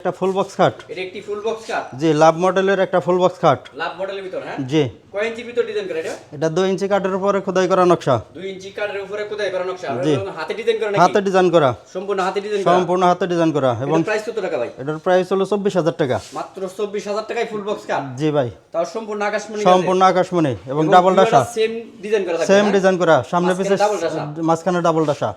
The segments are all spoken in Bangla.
একটা ফুল বক্স খাট। এটা একটি ফুল বক্স কাট জি লাভ মডেলের একটা ফুল বক্স খাট। লাভ মডেলের ভিতর হ্যাঁ? জি। কয় ইঞ্চির ভিতর ডিজাইন করে এটা? এটা দুই ইঞ্চি কাঠের উপরে খোদাই করা নকশা। দুই ইঞ্চি কাঠের উপরে কোথায় করা নকশা। জি। হাতে ডিজাইন করা নাকি? হাতে ডিজাইন করা। সম্পূর্ণ হাতে ডিজাইন করা? সম্পূর্ণ হাতে ডিজাইন করা। এবং প্রাইস কত টাকা ভাই? এটার প্রাইস হলো চব্বিশ হাজার টাকা। মাত্র চব্বিশ হাজার টাকায় ফুল বক্স কাট জি ভাই। তাও সম্পূর্ণ আকাশমণি সম্পূর্ণ আকাশমণি এবং ডাবল ডাসা। সেম ডিজাইন করা থাকবে সেম হ্যাঁ? ডিজাইন করা। সামনে পিছে। মাঝখানে ডাবল ডাসা।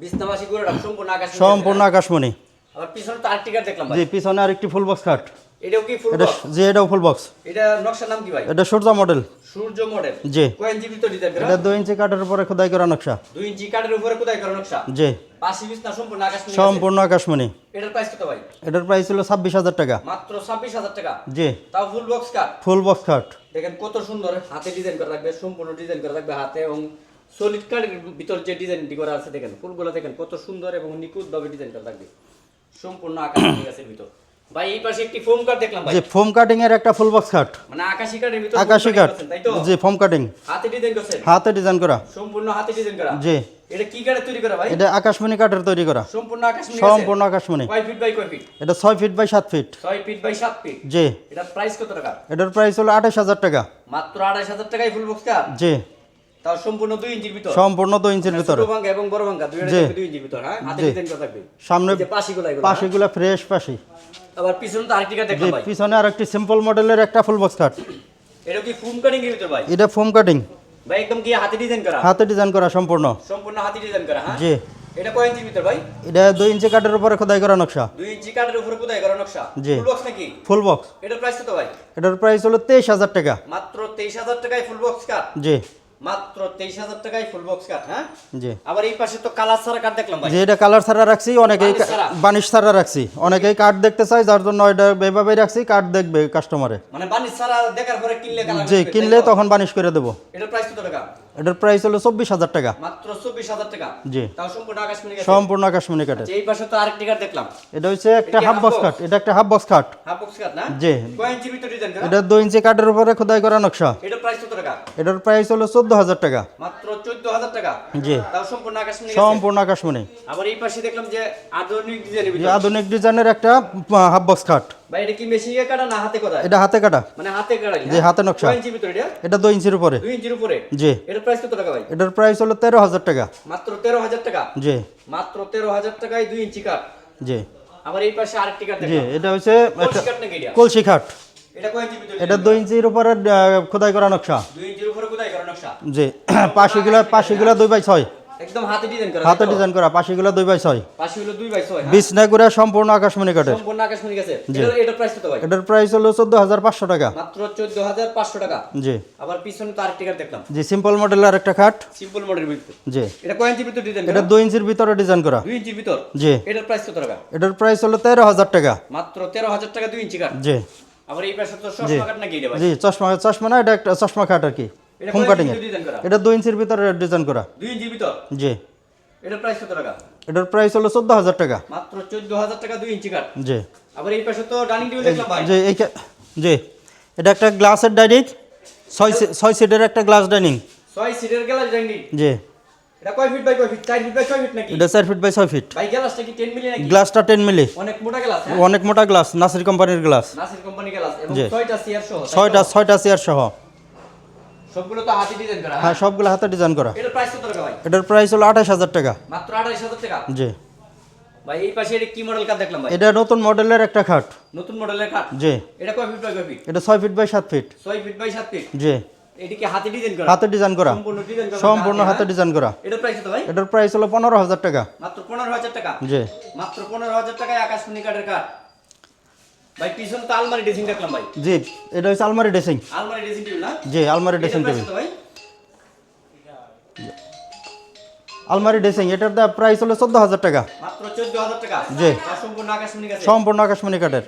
বিছনাবাসী করে সম্পূর্ণ আকাশমণি সম্পূর্ণ আকাশমণি। আবার পিছনে তো আর্টিকার দেখলাম জি পিছনে আরেকটি ফুল বক্স খাট এটাও কি ফুল এটা বক্স জি এটাও ফুল বক্স এটা নকশার নাম কি ভাই? এটা সূর্য মডেল সূর্য মডেল জি। কয় ইঞ্চি ভিতর ডিজাইন করা? এটা দুই ইঞ্চি উপরে খোদাই করা নকশা। ইঞ্চি উপরে কোথায় করা নকশা? জি। পাশি বিছনা সম্পূর্ণ আকাশমণি সম্পূর্ণ আকাশমণি। এটার প্রাইস কত ভাই? এটার প্রাইস ছিল ছাব্বিশ হাজার টাকা। মাত্র ছাব্বিশ হাজার টাকা? জি। তাও full box cut full box খাট দেখেন কত সুন্দর হাতে ডিজাইন করা থাকবে সম্পূর্ণ ডিজাইন করা থাকবে হাতে এবং সলিড কার্ডের ভিতর যে ডিজাইনটি করা আছে দেখেন ফুলগুলো দেখেন কত সুন্দর এবং নিখুঁত ভাবে ডিজাইন করা থাকবে সম্পূর্ণ আকাশ গাছের ভিতর। ভাই এই পাশে একটি ফোম কার্ড দেখলাম ভাই। যে ফোম কাটিং এর একটা ফুল বক্স মানে আকাশি কার্ডের ভিতর আকাশি foam কাঠ তাই তো? জি ফোম কাটিং হাতে ডিজাইন করছেন? হাতে ডিজাইন করা। সম্পূর্ণ হাতে ডিজাইন করা? জি। এটা কি কার্ডে তৈরি করা ভাই? এটা আকাশমণি কাঠের তৈরি করা। সম্পূর্ণ আকাশ সম্পূর্ণ আকাশমণি। কয় ফিট বাই কয় ফিট এটা ছয় ফিট বাই সাত ফিট ছয় ফিট বাই সাত ফিট জি। এটার প্রাইস কত টাকা? এটার প্রাইস হলো আঠাশ হাজার টাকা। মাত্র আড়াইশ হাজার টাকায় ফুল বক্স কার জি। তাও সম্পূর্ণ দুই ইঞ্চির ভিতর? সম্পূর্ণ দুই ইঞ্চির ভিতরে। ছোট ভাঙ্গা এবং বড় ভাঙ্গা দুই জি। দুই ইঞ্চির ভিতর হ্যাঁ? হাতে। ডিজাইন করা থাকবে। সামনে পাশিগুলো এগুলো, হ্যাঁ? পাশিগুলো ফ্রেশ পাশি। আবার পিছনে তো আরেকটি দেখলাম ভাই। পিছনে আর একটি সিম্পল মডেলের একটা ফুল বক্স খাট এটা কি ফুম কাটিং এর ভিতর ভাই? এটা ফোম কাটিং ভাই একদম কি হাতে ডিজাইন করা? হাতে ডিজাইন করা সম্পূর্ণ। সম্পূর্ণ হাতে ডিজাইন করা হ্যাঁ? জি। এটা কয় ইঞ্চির ভিতর ভাই? এটা দুই ইঞ্চি কাঠের উপরে খোদাই করা নকশা। দুই ইঞ্চি কাঠের উপরে কোথায় করা নকশা। ফুল বক্স নাকি? ফুল বক্স এটার প্রাইস কত ভাই? এটার প্রাইস হলো তেইশ হাজার টাকা। মাত্র তেইশ হাজার টাকায় ফুল বক্স কাঠ জি। মাত্র তেইশ হাজার টাকায় ফুল বক্স হ্যাঁ? জি। আবার এই পাশে তো কালার ছাড়া দেখলাম ভাই। এটা কালার ছাড়া রাখছি অনেকেই বানিশ ছাড়া? রাখছি। অনেকেই কাঠ দেখতে চাই যার জন্য এটা এভাবেই রাখছি কাঠ দেখবে কাস্টমারে মানে বানিশ ছাড়া দেখার পরে কিনলে কালার জি কিনলে তখন বানিশ করে দেবো। এটার প্রাইস কত টাকা? এটার প্রাইস হলো চব্বিশ হাজার টাকা। মাত্র চব্বিশ হাজার টাকা? জি। সম্পূর্ণ আকাশমণি কাঠের? এই পাশে তো আরেকটি কাঠ দেখলাম। এটা হচ্ছে একটা হাফ বক্স কাঠ এটা একটা হাফ বক্স কাঠ। হাফ বক্স কাঠ না? জি। এটা দুই ইঞ্চি কাঠের উপরে খোদাই করা নকশা। এটার প্রাইস কত টাকা? এটার প্রাইস হলো চোদ্দ হাজার টাকা। মাত্র চোদ্দ হাজার টাকা? জি। তাও সম্পূর্ণ আকাশ মিলে গেছে সম্পূর্ণ আকাশমণি। আবার এই পাশে দেখলাম যে আধুনিক ডিজাইনের আধুনিক ডিজাইনের একটা হাফ বক্স কাঠ। ভাই এটা কি মেশিনে কাটা না হাতে করা এটা হাতে কাটা। মানে হাতে কাটা জি, হাতে নকশা। কয় ইঞ্চি ভিতর এটা? এটা দুই ইঞ্চির উপরে। দুই ইঞ্চির উপরে? জি। এটার প্রাইস কত টাকা ভাই? এটার প্রাইস হলো তেরো হাজার টাকা। মাত্র তেরো হাজার টাকা? জি। মাত্র তেরো হাজার টাকায় দুই ইঞ্চি কাঠ? জি। আবার এই পাশে আরেকটি কাঠ জি এটা হচ্ছে কলসি নাকি এটা? কলসি খাট এটা কয় ইঞ্চি ভিতর এটা দুই ইঞ্চির উপরে খোদাই করা নকশা। দুই ইঞ্চির উপরে কোথায় করা নকশা? জি। পাশিগুলা পাশিগুলা দুই বাই ছয়। একদম হাতে ডিজাইন করা হাতে ডিজাইন করা পাশিগুলা দুই বাই ছয়। পাশে হলো দুই বাই ছয় হ্যাঁ? সম্পূর্ণ আকাশমণি সম্পূর্ণ আকাশ মিলে গেছে জি। এটার- এটার প্রাইস কত ভাই? এটার প্রাইস হলো চোদ্দ হাজার পাঁচশো টাকা। মাত্র চোদ্দ হাজার পাঁচশো টাকা। জি। আবার পিছনে তো আরেকটি দেখলাম। জি সিম্পল মডেলের খাট। সিম্পল মডেল ভিতর। জি। এটা কয় ইঞ্চির ভিতর ডিজাইন এটা দুই ইঞ্চির ভিতরে ডিজাইন করা। দুই ইঞ্চির ভিতর? জি। এটার প্রাইস কত টাকা? এটার প্রাইস হলো তেরো হাজার টাকা। মাত্র তেরো হাজার টাকা দুই ইঞ্চি কাঠ জি। আবার এই পাশে তো চশমা নাকি এটা ভাই? জি চশমা চশমা না এটা একটা চশমা খাট আর কি। কয় কাটিং এর এটা দুই ইঞ্চির ভিতরে ডিজাইন করা। দুই ইঞ্চির ভিতর? জি। এটার প্রাইস কত টাকা? এটার প্রাইস হলো চোদ্দ হাজার টাকা। মাত্র চোদ্দ হাজার টাকা দুই ইঞ্চি কাঠ জি। আবার এই পাশে তো ডাইনিং টেবিল দেখলাম ভাই। জি এই জি। এটা একটা গ্লাসের ডাইনিং ছয় সি- ছয় সিটের একটা গ্লাস ডাইনিং ছয় সিটের গ্লাস ডাইনিং জি। এটা কয় ফিট বাই কয় ফিট চার ফিট বাই ছয় ফিট নাকি? এটা চার ফিট বাই ছয় ফিট ভাই গ্লাসটা কি টেন মিলি নাকি? গ্লাসটা টেন মিলি অনেক মোটা গ্লাস হ্যাঁ? অনেক মোটা গ্লাস নাসির কোম্পানির গ্লাস নাসির কোম্পানি গ্লাস এবং জি। ছয়টা চেয়ার সহ তাই তো? ছয়টা ছয়টা চেয়ার সহ। সবগুলো তো হাতে ডিজাইন করা হ্যাঁ হ্যাঁ? সবগুলো হাতে ডিজাইন করা। এটার প্রাইস কত টাকা ভাই? এটার প্রাইস হলো আঠাশ হাজার টাকা। মাত্র টাকা? জি। ভাই এই পাশে এটা কি মডেল কাঠ দেখলাম ভাই? এটা নতুন মডেলের একটা খাট। নতুন মডেলের কাঠ জি। এটা কয় ফিট বাই কয় ফিট এটা ফিট বাই ফিট ছয় ফিট বাই সাত ফিট জি। এটিকে হাতে ডিজাইন করা? হাতে ডিজাইন করা। সম্পূর্ণ ডিজাইন করা সম্পূর্ণ হাতে হ্যাঁ? ডিজাইন করা। এটার প্রাইস কত ভাই? এটার প্রাইস হলো পনেরো হাজার টাকা। মাত্র পনেরো হাজার টাকা? জি। মাত্র পনেরো হাজার টাকায় আকাশমণি কাঠের কাঠ ভাই পিছন তো আলমারি ড্রেসিং দেখলাম ভাই। জি এটা হচ্ছে আলমারি ড্রেসিং। আলমারি ড্রেসিং টেবিল না? জি আলমারি ড্রেসিং টেবিল। ভাই? আলমারি ড্রেসিং এটার দা প্রাইস হলো চোদ্দ হাজার টাকা। মাত্র চোদ্দ হাজার টাকা। জি। সম্পূর্ণ আকাশমণি কাঠের? সম্পূর্ণ আকাশমণি কাঠের।